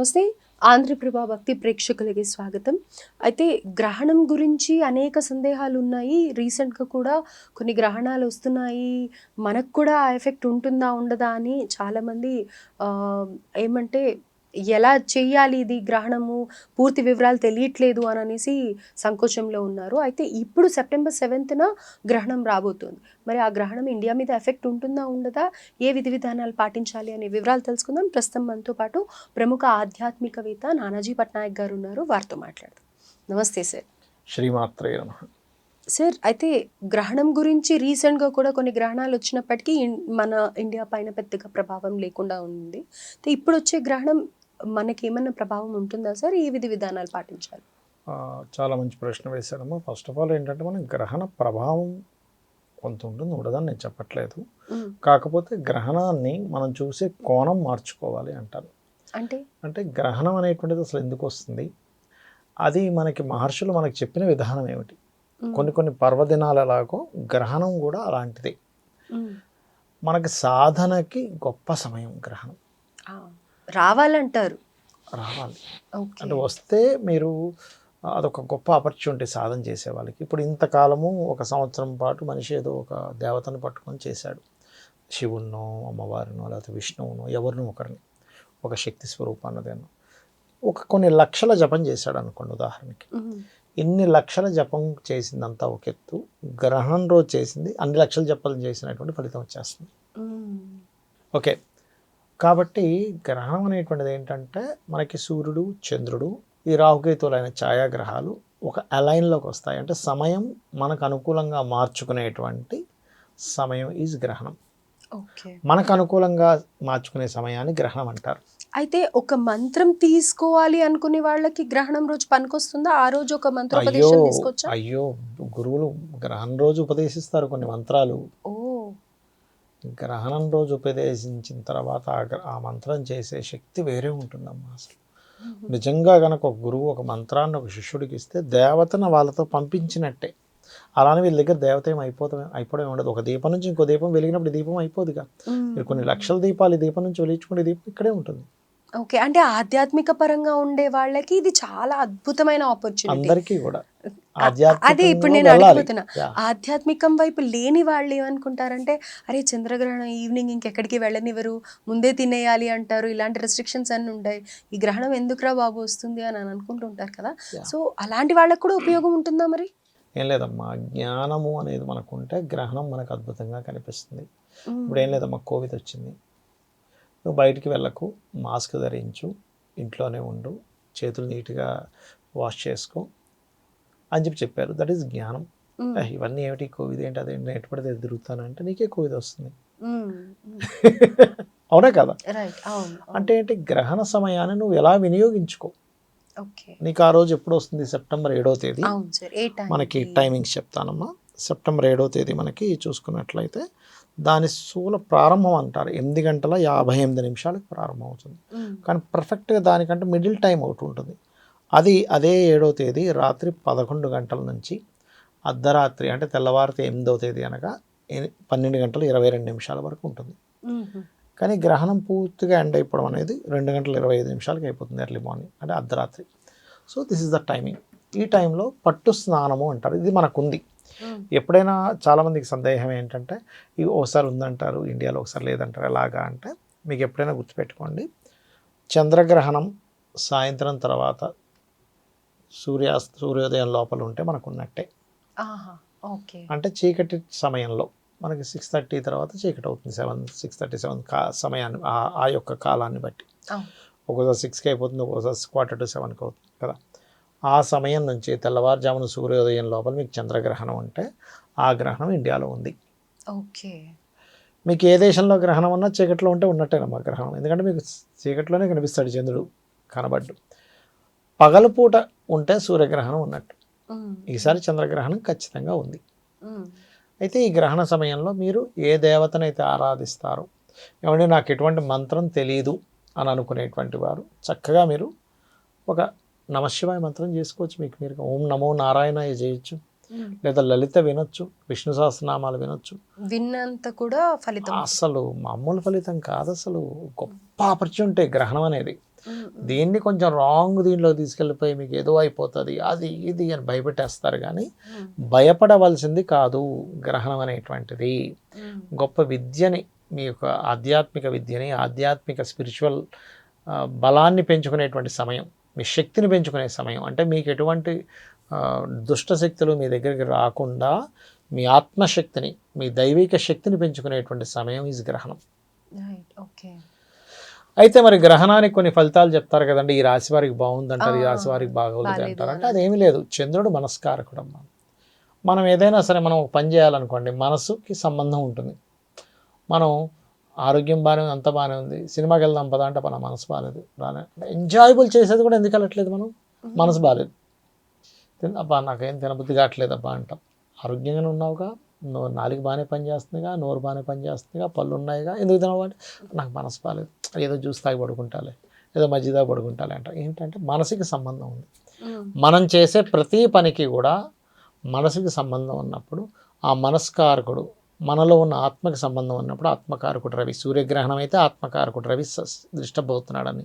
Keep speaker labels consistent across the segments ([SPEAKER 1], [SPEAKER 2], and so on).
[SPEAKER 1] నమస్తే. ఆంధ్రప్రభ భక్తి ప్రేక్షకులకి స్వాగతం. అయితే గ్రహణం గురించి అనేక సందేహాలు ఉన్నాయి. రీసెంట్గా కూడా కొన్ని గ్రహణాలు వస్తున్నాయి. మనకు కూడా ఆ ఎఫెక్ట్ ఉంటుందా ఉండదా అని చాలామంది ఏమంటే ఎలా చెయ్యాలి ఇది గ్రహణము? పూర్తి వివరాలు తెలియట్లేదు అని అనేసి సంకోచంలో ఉన్నారు. అయితే ఇప్పుడు సెప్టెంబర్ సెవెంత్న గ్రహణం రాబోతుంది. మరి ఆ గ్రహణం ఇండియా మీద ఎఫెక్ట్ ఉంటుందా ఉండదా? ఏ విధి విధానాలు పాటించాలి అనే వివరాలు తెలుసుకుందాం. ప్రస్తుతం మనతో పాటు ప్రముఖ ఆధ్యాత్మికవేత్త నానాజీ పట్నాయక్ గారు ఉన్నారు. వారితో మాట్లాడదాం. నమస్తే సార్.
[SPEAKER 2] శ్రీమాత్రే నమ.
[SPEAKER 1] సార్ అయితే గ్రహణం గురించి రీసెంట్గా కూడా కొన్ని గ్రహణాలు వచ్చినప్పటికీ మన ఇండియా పైన పెద్దగా ప్రభావం లేకుండా ఉంది. ఇప్పుడు వచ్చే గ్రహణం మనకి ఏమన్నా ప్రభావం ఉంటుందా సార్? ఈ విధి విధానాలు పాటించాలి.
[SPEAKER 2] చాలా మంచి ప్రశ్న వేశారమ్మా. ఫస్ట్ ఆఫ్ ఆల్ ఏంటంటే మనం గ్రహణ ప్రభావం కొంత ఉంటుంది ఉండదని నేను చెప్పట్లేదు. కాకపోతే గ్రహణాన్ని మనం చూసే కోణం మార్చుకోవాలి అంటారు.
[SPEAKER 1] అంటే?
[SPEAKER 2] అంటే గ్రహణం అనేటువంటిది అసలు ఎందుకు వస్తుంది? అది మనకి మహర్షులు మనకి చెప్పిన విధానం ఏమిటి? కొన్ని కొన్ని పర్వదినాలు ఎలాగో గ్రహణం కూడా అలాంటిదే. మనకి సాధనకి గొప్ప సమయం గ్రహణం.
[SPEAKER 1] రావాలంటారు.
[SPEAKER 2] రావాలి. అంటే వస్తే మీరు అదొక గొప్ప ఆపర్చునిటీ సాధన చేసే వాళ్ళకి. ఇప్పుడు ఇంతకాలము ఒక సంవత్సరం పాటు మనిషి ఏదో ఒక దేవతను పట్టుకొని చేశాడు. శివున్నో అమ్మవారినో లేకపోతే విష్ణువునో ఎవరినో ఒకరిని. ఒక శక్తి స్వరూపాన్నదేనో ఒక కొన్ని లక్షల జపం చేశాడు అనుకోండి ఉదాహరణకి. ఇన్ని లక్షల జపం చేసిందంతా ఒక ఎత్తు. గ్రహణం రోజు చేసింది. అన్ని లక్షల జపాలు చేసినటువంటి ఫలితం వచ్చేస్తుంది. ఓకే. కాబట్టి గ్రహణం అనేటువంటిది ఏంటంటే మనకి సూర్యుడు చంద్రుడు ఈ రాహుకేతువులైన ఛాయాగ్రహాలు ఒక అలైన్లోకి వస్తాయి. అంటే సమయం మనకు అనుకూలంగా మార్చుకునేటువంటి సమయం ఈజ్ గ్రహణం. మనకు అనుకూలంగా మార్చుకునే సమయాన్ని గ్రహణం అంటారు.
[SPEAKER 1] అయితే ఒక మంత్రం తీసుకోవాలి అనుకునే వాళ్ళకి గ్రహణం రోజు పనికొస్తుందా? ఆ రోజు ఒక
[SPEAKER 2] అయ్యో
[SPEAKER 1] మంత్రోపదేశం తీసుకోవచ్చా
[SPEAKER 2] అయ్యో గురువులు గ్రహణం రోజు ఉపదేశిస్తారు కొన్ని మంత్రాలు.
[SPEAKER 1] ఓ
[SPEAKER 2] గ్రహణం రోజు ఉపదేశించిన తర్వాత ఆ గ్ర- ఆ మంత్రం చేసే శక్తి వేరే ఉంటుందమ్మా అసలు. నిజంగా కనుక ఒక గురువు ఒక మంత్రాన్ని ఒక శిష్యుడికి ఇస్తే దేవతను వాళ్ళతో పంపించినట్టే. అలానే వీళ్ళ దగ్గర దేవత ఏం అయిపోతాం అయిపోవడం ఉండదు. ఒక దీపం నుంచి ఇంకో దీపం వెలిగినప్పుడు దీపం అయిపోదుగా. మీరు కొన్ని లక్షల దీపాలు ఈ దీపం నుంచి వెలిగించుకునే దీపం ఇక్కడే ఉంటుంది.
[SPEAKER 1] ఓకే. అంటే ఆధ్యాత్మిక పరంగా ఉండే వాళ్ళకి ఇది చాలా అద్భుతమైన ఆపర్చునిటీ
[SPEAKER 2] అందరికీ కూడా.
[SPEAKER 1] అదే ఇప్పుడు నేను
[SPEAKER 2] Yeah.
[SPEAKER 1] ఆధ్యాత్మికం వైపు లేని వాళ్ళు ఏమనుకుంటారంటే అరే చంద్రగ్రహణం ఈవినింగ్ ఇంకెక్కడికి వెళ్ళనివ్వరు. ముందే తినేయాలి అంటారు. ఇలాంటి రెస్ట్రిక్షన్స్ అన్ని ఉంటాయి. ఈ గ్రహణం ఎందుకురా బాబు వస్తుంది అని అని అనుకుంటుంటారు కదా. సో అలాంటి వాళ్ళకు కూడా ఉపయోగం ఉంటుందా మరి?
[SPEAKER 2] ఏం లేదమ్మా. జ్ఞానము అనేది మనకు ఉంటే గ్రహణం మనకు అద్భుతంగా కనిపిస్తుంది. ఇప్పుడు ఏం లేదమ్మా. కోవిడ్ వచ్చింది. నువ్వు బయటికి వెళ్ళకు మాస్క్ ధరించు ఇంట్లోనే ఉండు చేతులు నీట్గా వాష్ చేసుకో అని చెప్పి చెప్పారు. దట్ ఈస్ జ్ఞానం.
[SPEAKER 1] ఉమ్.
[SPEAKER 2] "ఏ, ఇవన్నీ ఏమిటి? కోవిడ్ ఏంటి? అదే నేను ఎటుపడితే తిరుగుతానంటే నీకే కోవిడ్ వస్తుంది. అవునా కదా. అంటే ఏంటి? గ్రహణ సమయాన్ని నువ్వు ఎలా వినియోగించుకో. నీకు ఆ రోజు ఎప్పుడు వస్తుంది? సెప్టెంబర్ ఏడో తేదీ. మనకి టైమింగ్స్ చెప్తానమ్మా. సెప్టెంబర్ ఏడో తేదీ మనకి చూసుకున్నట్లయితే దాని స్థూల ప్రారంభం అంటారు. ఎనిమిది గంటల యాభై ఎనిమిది నిమిషాలకు ప్రారంభం అవుతుంది కానీ పర్ఫెక్ట్గా దానికంటే మిడిల్ టైం ఒకటి ఉంటుంది. అది అదే ఏడో తేదీ రాత్రి పదకొండు గంటల నుంచి అర్ధరాత్రి అంటే తెల్లవారితే ఎనిమిదవ తేదీ అనగా పన్నెండు గంటల ఇరవై రెండు నిమిషాల వరకు ఉంటుంది. కానీ గ్రహణం పూర్తిగా ఎండ్ అయిపోవడం అనేది రెండు గంటల ఇరవై ఐదు నిమిషాలకి అయిపోతుంది ఎర్లీ మార్నింగ్ అంటే అర్ధరాత్రి. So this is the timing ఈ టైంలో పట్టు స్నానము అంటారు. ఇది మనకుంది. ఎప్పుడైనా చాలామందికి సందేహం ఏంటంటే ఇది ఒకసారి ఉందంటారు ఇండియాలో ఒకసారి లేదంటారు ఎలాగా అంటే మీకు ఎప్పుడైనా గుర్తుపెట్టుకోండి. చంద్రగ్రహణం సాయంత్రం తర్వాత సూర్యాస్త సూర్యోదయం లోపల ఉంటే మనకు ఉన్నట్టే
[SPEAKER 1] ఓకే.
[SPEAKER 2] అంటే చీకటి సమయంలో మనకి సిక్స్ థర్టీ తర్వాత చీకటి అవుతుంది సెవెన్ సిక్స్ థర్టీ సెవెన్ కా సమయాన్ని ఆ- ఆ యొక్క కాలాన్ని బట్టి. ఒక్కోసారి సిక్స్కి అయిపోతుంది ఒక్కోసారి క్వార్టర్ టు సెవెన్కి అవుతుంది కదా. ఆ సమయం నుంచి తెల్లవారుజామున సూర్యోదయం లోపల మీకు చంద్రగ్రహణం ఉంటే ఆ గ్రహణం ఇండియాలో ఉంది.
[SPEAKER 1] ఓకే.
[SPEAKER 2] మీకు ఏ దేశంలో గ్రహణం ఉన్నా చీకట్లో ఉంటే ఉన్నట్టేనమ్మా గ్రహణం. ఎందుకంటే మీకు చీకట్లోనే కనిపిస్తాడు చంద్రుడు కనబడ్డు. పగలపూట ఉంటే సూర్యగ్రహణం ఉన్నట్టు. ఈసారి చంద్రగ్రహణం ఖచ్చితంగా ఉంది. అయితే ఈ గ్రహణ సమయంలో మీరు ఏ దేవతనైతే ఆరాధిస్తారో ఏమంటే నాకు ఎటువంటి మంత్రం తెలియదు అని అనుకునేటువంటి వారు చక్కగా మీరు ఒక నమశివాయ మంత్రం చేసుకోవచ్చు మీకు. మీరు ఓం నమో నారాయణాయ చేయొచ్చు లేదా లలిత వినొచ్చు విష్ణు సహస్రనామాలు వినొచ్చు.
[SPEAKER 1] విన్నంత కూడా ఫలితం.
[SPEAKER 2] అసలు మామూలు ఫలితం కాదు అసలు. గొప్ప ఆపర్చునిటీ గ్రహణం అనేది. దీన్ని కొంచెం రాంగ్ దీనిలో తీసుకెళ్ళిపోయి మీకు ఏదో అయిపోతుంది అది ఇది అని భయపెట్టేస్తారు కానీ భయపడవలసింది కాదు గ్రహణం అనేటువంటిది. గొప్ప విద్యని మీ యొక్క ఆధ్యాత్మిక విద్యని ఆధ్యాత్మిక స్పిరిచువల్ బలాన్ని పెంచుకునేటువంటి సమయం. మీ శక్తిని పెంచుకునే సమయం. అంటే మీకు ఎటువంటి ఆ, దుష్ట శక్తులు మీ దగ్గరికి రాకుండా మీ ఆత్మశక్తిని మీ దైవిక శక్తిని పెంచుకునేటువంటి సమయం ఈజ్ గ్రహణం.
[SPEAKER 1] ఓకే
[SPEAKER 2] అయితే మరి గ్రహణానికి కొన్ని ఫలితాలు చెప్తారు కదండి. ఈ రాశి వారికి బాగుందంటారు ఈ రాశి వారికి బాగోలేదు. అంటారు అంటే. అదేమీ లేదు. చంద్రుడు మనస్కారకుడు అమ్మా. మనం ఏదైనా సరే మనం పని చేయాలనుకోండి మనసుకి సంబంధం ఉంటుంది. మనం ఆరోగ్యం బాగానే ఉంది అంత బాగానే ఉంది. సినిమాకి వెళ్దాం పదా అంటే మన మనసు బాగాలేదు. రాలే. ఎంజాయబుల్ చేసేది కూడా ఎందుకు వెళ్ళట్లేదు మనం? మనసు బాగాలేదు. అబ్బా నాకేం తినబుద్ధి కావట్లేదు అబ్బా అంటాం. ఆరోగ్యంగానే ఉన్నావుగా నో నాలుగు బాగానే పనిచేస్తుందిగా నోరు బాగానే పనిచేస్తుందిగా పళ్ళు ఉన్నాయిగా ఎందుకు తినవు అంటే? నాకు మనసు బాగాలేదు. ఏదో జ్యూస్ తాగి పడుకుంటాలే ఏదో మజ్జిదా పడుకుంటాలే అంట. ఏంటంటే మనసుకి సంబంధం ఉంది. మనం చేసే ప్రతి పనికి కూడా మనసుకి సంబంధం ఉన్నప్పుడు ఆ మనస్కారకుడు మనలో ఉన్న ఆత్మకి సంబంధం ఉన్నప్పుడు ఆత్మకారకుడు రవి సూర్యగ్రహణం అయితే ఆత్మకారకుడు రవి డిస్టర్బ్ అవుతున్నాడని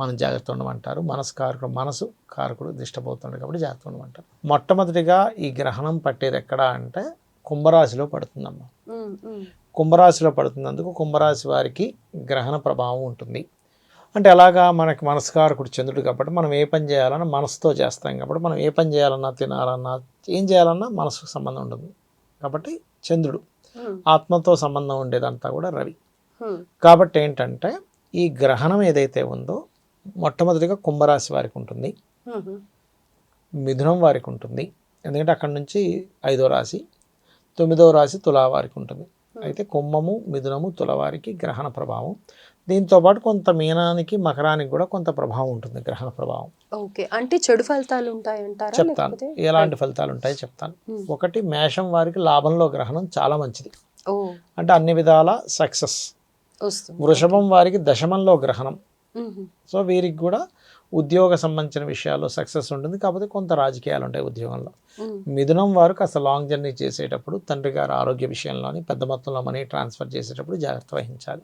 [SPEAKER 2] మనం జాగ్రత్త ఉండమంటారు. మనస్కారకుడు మనసు కారకుడు డిస్టర్బ్ అవుతున్నాడు కాబట్టి జాగ్రత్త ఉండమంటారు. మొట్టమొదటిగా ఈ గ్రహణం పట్టేది ఎక్కడ అంటే కుంభరాశిలో పడుతుందమ్మా. కుంభరాశిలో పడుతున్నందుకు కుంభరాశి వారికి గ్రహణ ప్రభావం ఉంటుంది. అంటే ఎలాగా మనకి మనస్కారకుడు చంద్రుడు కాబట్టి మనం ఏ పని చేయాలన్నా మనసుతో చేస్తాం కాబట్టి మనం ఏ పని చేయాలన్నా తినాలన్నా ఏం చేయాలన్నా మనసుకు సంబంధం ఉంటుంది. కాబట్టి చంద్రుడు. ఆత్మతో సంబంధం ఉండేదంతా కూడా రవి. కాబట్టి ఏంటంటే ఈ గ్రహణం ఏదైతే ఉందో మొట్టమొదటిగా కుంభరాశి వారికి ఉంటుంది. మిథునం వారికి ఉంటుంది. ఎందుకంటే అక్కడ నుంచి ఐదో రాశి తొమ్మిదో రాశి తులా వారికి ఉంటుంది. అయితే కుంభము మిథునము తుల వారికి గ్రహణ ప్రభావం. దీంతో పాటు కొంత మీనానికి మకరానికి కూడా కొంత ప్రభావం ఉంటుంది గ్రహణ ప్రభావం.
[SPEAKER 1] ఓకే. అంటే చెడు ఫలితాలు ఉంటాయంటారా
[SPEAKER 2] చెప్తాను. ఎలాంటి ఫలితాలు ఉంటాయో చెప్తాను. ఒకటి మేషం వారికి లాభంలో గ్రహణం చాలా మంచిది. అంటే అన్ని విధాల సక్సెస్. వృషభం వారికి దశమంలో గ్రహణం. సో వీరికి కూడా ఉద్యోగ సంబంధించిన విషయాల్లో సక్సెస్ ఉంటుంది. కాకపోతే కొంత రాజకీయాలు ఉంటాయి ఉద్యోగంలో.
[SPEAKER 1] మ్మ్.
[SPEAKER 2] మిథునం వారు కాస్త లాంగ్ జర్నీ చేసేటప్పుడు తండ్రి గారి ఆరోగ్య విషయంలోని పెద్ద మొత్తంలో మనీ ట్రాన్స్ఫర్ చేసేటప్పుడు జాగ్రత్త వహించాలి.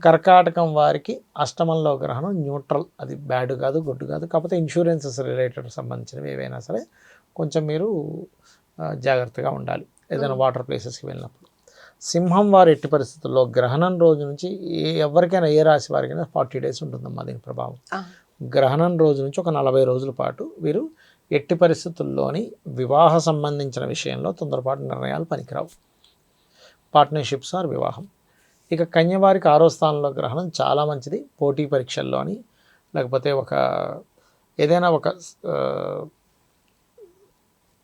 [SPEAKER 2] కర్కాటకం వారికి అష్టమంలో గ్రహణం న్యూట్రల్ అది బ్యాడ్ కాదు గుడ్ కాదు. కాకపోతే ఇన్సూరెన్సెస్ రిలేటెడ్ సంబంధించినవి ఏవైనా సరే కొంచెం మీరు జాగ్రత్తగా ఉండాలి. ఏదైనా వాటర్ ప్లేసెస్కి వెళ్ళినప్పుడు. సింహం వారు ఎట్టి పరిస్థితుల్లో గ్రహణం రోజు నుంచి ఏ ఎవరికైనా ఏ రాశి వారికైనా ఫార్టీ డేస్ ఉంటుందమ్మా దీని ప్రభావం. గ్రహణం రోజు నుంచి ఒక నలభై రోజుల పాటు వీరు ఎట్టి పరిస్థితుల్లోని వివాహ సంబంధించిన విషయంలో తొందరపాటు నిర్ణయాలు పనికిరావు. పార్ట్నర్షిప్స్ ఆర్ వివాహం. ఇక కన్యవారికి ఆరో స్థానంలో గ్రహణం చాలా మంచిది. పోటీ పరీక్షల్లోని లేకపోతే ఒక ఏదైనా ఒక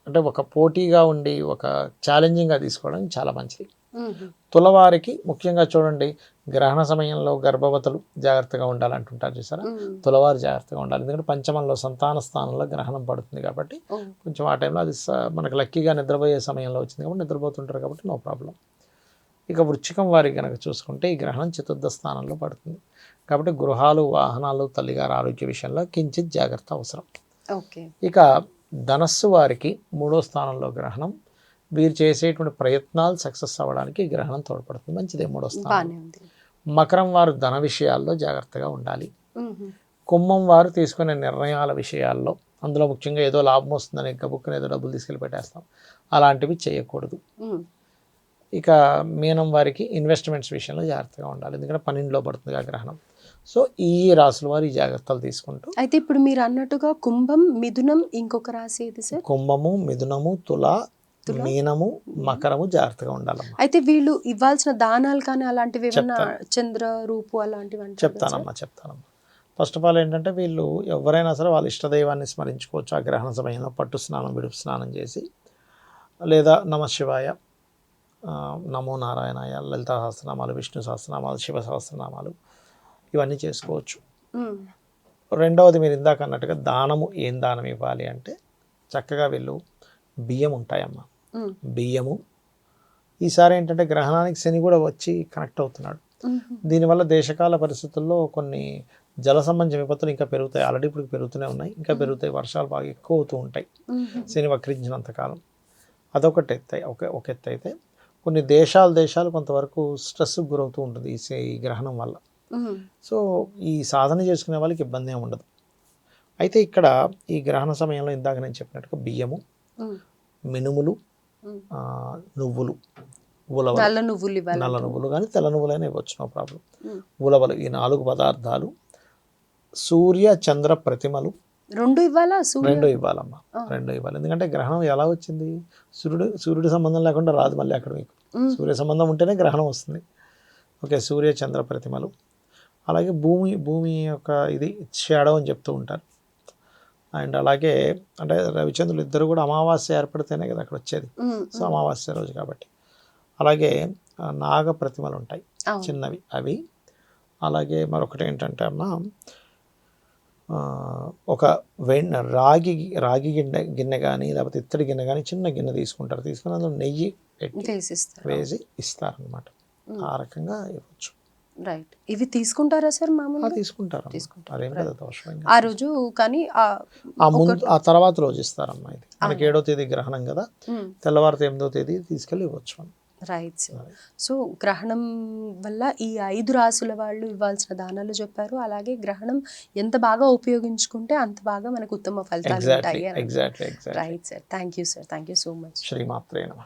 [SPEAKER 2] అంటే ఒక పోటీగా ఉండి ఒక ఛాలెంజింగ్గా తీసుకోవడం చాలా మంచిది. తులవారికి ముఖ్యంగా చూడండి గ్రహణ సమయంలో గర్భవతులు జాగ్రత్తగా ఉండాలంటుంటారు చూసారా. తులవారు జాగ్రత్తగా ఉండాలి. ఎందుకంటే పంచమంలో సంతాన స్థానంలో గ్రహణం పడుతుంది కాబట్టి కొంచెం ఆ టైంలో అది మనకు లక్కీగా నిద్రపోయే సమయంలో వచ్చింది కాబట్టి నిద్రపోతుంటారు కాబట్టి నో ప్రాబ్లం. ఇక వృచ్చికం వారికి కనుక చూసుకుంటే ఈ గ్రహణం చతుర్థ స్థానంలో పడుతుంది. కాబట్టి గృహాలు వాహనాలు తల్లిగారి ఆరోగ్య విషయంలో కించిత్ జాగ్రత్త అవసరం.
[SPEAKER 1] ఓకే.
[SPEAKER 2] ఇక ధనస్సు వారికి మూడో స్థానంలో గ్రహణం. వీరు చేసేటువంటి ప్రయత్నాలు సక్సెస్ అవ్వడానికి గ్రహణం తోడ్పడుతుంది. మంచిదే మూడో స్థానం. మకరం వారు ధన విషయాల్లో జాగ్రత్తగా ఉండాలి. కుంభం వారు తీసుకునే నిర్ణయాల విషయాల్లో అందులో ముఖ్యంగా ఏదో లాభం వస్తుందని గబుక్కున ఏదో డబ్బులు తీసుకెళ్ళి పెట్టేస్తాం. అలాంటివి చేయకూడదు. ఇక మీనం వారికి ఇన్వెస్ట్మెంట్స్ విషయంలో జాగ్రత్తగా ఉండాలి. ఎందుకంటే పన్నెండులో పడుతుంది ఆ గ్రహణం. సో ఈ రాసుల వారు ఈ జాగ్రత్తలు తీసుకుంటూ
[SPEAKER 1] అయితే ఇప్పుడు మీరు అన్నట్టుగా కుంభం మిథునం ఇంకొక రాశి ఏది సార్
[SPEAKER 2] కుంభము మిథునము తుల మీనము మకరము జాగ్రత్తగా ఉండాలమ్మా
[SPEAKER 1] అయితే వీళ్ళు ఇవ్వాల్సిన దానాలు కానీ అలాంటివి ఏమన్నా. చంద్ర రూపు అలాంటివి?
[SPEAKER 2] చెప్తానమ్మా చెప్తానమ్మా ఫస్ట్ ఆఫ్ ఆల్ ఏంటంటే వీళ్ళు ఎవరైనా సరే వాళ్ళ ఇష్టదైవాన్ని స్మరించుకోవచ్చు ఆ గ్రహణ సమయంలో పట్టు స్నానం విడుపు స్నానం చేసి లేదా నమ శివాయ ఆ, నమో నారాయణాయ లలిత సహస్రనామాలు విష్ణు సహస్రనామాలు శివ సహస్రనామాలు ఇవన్నీ చేసుకోవచ్చు. రెండవది మీరు ఇందాక అన్నట్టుగా దానము ఏం దానం ఇవ్వాలి అంటే చక్కగా వీళ్ళు బియ్యం ఉంటాయమ్మా.
[SPEAKER 1] మ్మ్.
[SPEAKER 2] బియ్యము. ఈసారి ఏంటంటే గ్రహణానికి శని కూడా వచ్చి కనెక్ట్ అవుతున్నాడు. దీనివల్ల దేశకాల పరిస్థితుల్లో కొన్ని జల సంబంధించిన విపత్తులు ఇంకా పెరుగుతాయి. ఆల్రెడీ ఇప్పుడు పెరుగుతూనే ఉన్నాయి. ఇంకా పెరుగుతాయి. వర్షాలు బాగా ఎక్కువ అవుతూ ఉంటాయి. శని వక్రించినంత కాలం. అదొకటి ఎత్తాయి ఒక ఒక ఎత్తు అయితే కొన్ని దేశాలు దేశాలు కొంతవరకు స్ట్రెస్కి గురవుతూ ఉంటుంది ఈ గ్రహణం వల్ల. సో ఈ సాధన చేసుకునే వాళ్ళకి ఇబ్బంది ఏమి ఉండదు. అయితే ఇక్కడ ఈ గ్రహణ సమయంలో ఇందాక నేను చెప్పినట్టుగా బియ్యము మినుములు నువ్వులు ఉలవలు.
[SPEAKER 1] నల్ల నువ్వులు ఇవ్వాలి.
[SPEAKER 2] నల్ల నువ్వులు కానీ తెల్ల నువ్వులైనా ఇవ్వచ్చు నో ప్రాబ్లం. ఉలవలు ఈ నాలుగు పదార్థాలు సూర్య చంద్ర ప్రతిమలు.
[SPEAKER 1] రెండు ఇవ్వాలా?
[SPEAKER 2] రెండు ఇవ్వాలమ్మా. రెండు ఇవ్వాలి. ఎందుకంటే గ్రహణం ఎలా వచ్చింది? సూర్యుడు సూర్యుడి సంబంధం లేకుండా రాదు మళ్ళీ అక్కడ మీకు. సూర్య సంబంధం ఉంటేనే గ్రహణం వస్తుంది. ఓకే సూర్య చంద్ర ప్రతిమలు. అలాగే భూమి భూమి యొక్క ఇది షాడో అని చెప్తూ ఉంటారు. అండ్ అలాగే అంటే రవిచంద్రులు ఇద్దరు కూడా అమావాస్య ఏర్పడితేనే కదా అక్కడ వచ్చేది. సో అమావాస్య రోజు కాబట్టి. అలాగే నాగ ప్రతిమలు ఉంటాయి. చిన్నవి అవి. అలాగే మరొకటి ఏంటంటే అమ్మ ఒక వెన్న రాగి రాగి గిన్నె గిన్నె కానీ లేకపోతే ఇత్తడి గిన్నె కానీ చిన్న గిన్నె తీసుకుంటారు. తీసుకుని అందులో నెయ్యి వేసి ఇస్తారనమాట. ఆ రకంగా ఇవ్వచ్చు.
[SPEAKER 1] రైట్ ఇవి తీసుకుంటారా సార్ మామూలుగా?
[SPEAKER 2] తీసుకుంటారు.
[SPEAKER 1] తీసుకుంటారు. ఆ రోజు కానీ ఆ
[SPEAKER 2] ముందు ఆ తర్వాత రోజు ఇస్తారమ్మా ఇది. మనకి ఏడో తేదీ గ్రహణం కదా.
[SPEAKER 1] ఉమ్,
[SPEAKER 2] తెల్లవారితే ఎనిమిదో తేదీ తీసుకెళ్ళి ఇవ్వచ్చు మనం.
[SPEAKER 1] రైట్ సార్ సో గ్రహణం వల్ల ఈ ఐదు రాసుల వాళ్ళు ఇవ్వాల్సిన దానాలు చెప్పారు. అలాగే గ్రహణం ఎంత బాగా ఉపయోగించుకుంటే అంత బాగా మనకు ఉత్తమ ఫలితాలు ఉంటాయి right sir thank you sir thank you so much
[SPEAKER 2] శ్రీమాత్రే నమ.